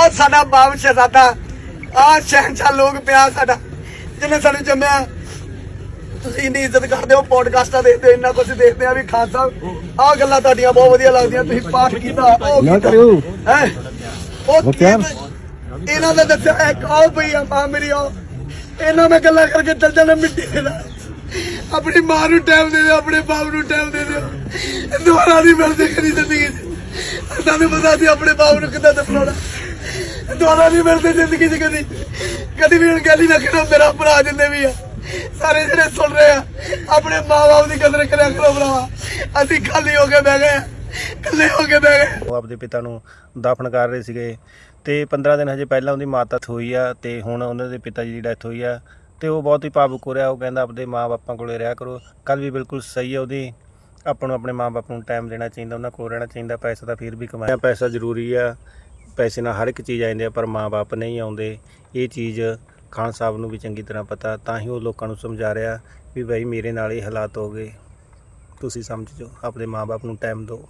ਆ ਸਾਡਾ ਬਾਪ ਸ਼ਹਜ਼ਾਦਾ ਆ ਸ਼ਹਿਨਸ਼ਾਹ ਲੋਕ ਪਿਆ ਸਾਡਾ ਜਿਹਨੇ ਸਾਨੂੰ ਜੰਮਿਆ। ਤੁਸੀਂ ਇੰਨੀ ਇੱਜ਼ਤ ਕਰਦੇ ਹੋ ਪੋਡਕਾਸਟਾਂ ਦੇਖਦੇ ਹੋ ਇੰਨਾ ਕੁਝ ਦੇਖਦੇ ਆ ਵੀ ਖਾਨ ਸਾਹਿਬ ਆ ਗੱਲਾਂ ਤੁਹਾਡੀਆਂ ਬਹੁਤ ਵਧੀਆ ਲੱਗਦੀਆਂ ਤੁਸੀਂ ਪਾਠ ਕੀਤਾ ਉਹ ਕਰਿਓ। ਹੈ? ਉਹ ਇਹਨਾਂ ਦਾ ਦੱਸਿਆ ਇੱਕ ਆਓ ਪਈ ਆ ਮਾਂ ਮੇਰੀ ਆਓ। ਇਹਨਾਂ ਮੈਂ ਗੱਲਾਂ ਕਰਕੇ ਚੱਲ ਜਾਣਾ ਮਿੱਟੀ ਦੇ ਨਾਲ। ਆਪਣੀ ਮਾਂ ਨੂੰ ਟਾਈਮ ਦੇ ਦਿਓ ਆਪਣੇ ਬਾਪ ਨੂੰ ਟਾਈਮ ਦੇ ਦਿਓ। ਦੁਬਾਰਾ ਨਹੀਂ ਮਿਲਦੇ ਕਦੀ ਜ਼ਿੰਦਗੀ 'ਚ ਸਾਨੂੰ ਪਤਾ ਸੀ, ਆਪਣੇ ਬਾਪ ਨੂੰ ਕਿੱਦਾਂ ਦਫਨਾਉਣਾ ਦੁਬਾਰਾ ਨਹੀਂ ਮਿਲਦੇ ਜ਼ਿੰਦਗੀ 'ਚ ਕਦੀ। ਕਦੀ ਵੀ ਹੁਣ ਗੱਲ ਹੀ ਨਾ ਕਰੋ ਮੇਰਾ ਭਰਾ ਜਿੰਨੇ ਵੀ ਆ, ਸਾਰੇ ਜਿਹੜੇ ਸੁਣ ਰਹੇ ਆ, ਆਪਣੇ ਮਾਂ-ਬਾਪ ਦੀ ਕਦਰ ਕਰਿਆ ਕਰੋ ਭਰਾਵਾ। ਅਸੀਂ ਖਾਲੀ ਹੋ ਕੇ ਬਹਿ ਗਏ ਆ, ਇਕੱਲੇ ਹੋ ਕੇ ਬਹਿ ਗਏ ਉਹ ਆਪਦੇ ਪਿਤਾ ਨੂੰ ਦਫਨ ਕਰ ਰਹੇ ਸੀਗੇ ਤੇ 15 ਦਿਨ ਹਜੇ ਪਹਿਲਾਂ ਉਹਦੀ ਮਾਤਾ ਹੋਈ ਆ ਤੇ ਹੁਣ ਉਹਨਾਂ ਦੇ ਪਿਤਾ ਜੀ ਦੀ ਡੈਥ ਹੋਈ ਆ ਤੇ ਉਹ ਬਹੁਤ ਹੀ ਭਾਵੁਕ ਹੋ ਰਿਹਾ, ਉਹ ਕਹਿੰਦਾ ਆਪਦੇ ਮਾਪੇ ਕੋਲੇ ਰਿਹਾ ਕਰੋ। ਕੱਲ ਵੀ ਬਿਲਕੁਲ ਸਹੀ ਹੈ ਉਹਦੀ। ਆਪਾਂ ਨੂੰ ਆਪਣੇ ਮਾਪੇ ਨੂੰ ਟਾਈਮ ਦੇਣਾ ਚਾਹੀਦਾ, ਉਹਨਾਂ ਕੋਲ ਰਹਿਣਾ ਚਾਹੀਦਾ, ਪੈਸਾ ਤਾਂ ਫਿਰ ਵੀ ਕਮਾਇਆ। ਪੈਸਾ ਜ਼ਰੂਰੀ ਆ, ਪੈਸੇ ਨਾਲ ਹਰ ਇੱਕ ਚੀਜ਼ ਆ ਜਾਂਦੀ ਆ, ਪਰ ਮਾਪੇ ਨਹੀਂ ਆਉਂਦੇ। ਇਹ ਚੀਜ਼ ਖਾਨ ਸਾਹਿਬ ਨੂੰ ਵੀ ਚੰਗੀ ਤਰ੍ਹਾਂ ਪਤਾ, ਤਾਂ ਹੀ ਉਹ ਲੋਕਾਂ ਨੂੰ ਸਮਝਾ ਰਿਹਾ ਵੀ ਭਾਈ ਮੇਰੇ ਨਾਲ ਇਹ ਹਾਲਾਤ ਹੋ ਗਏ। ਤੁਸੀਂ ਸਮਝ ਜਾਓ, ਆਪਣੇ ਮਾਪੇ ਨੂੰ ਟਾਈਮ ਦਿਓ।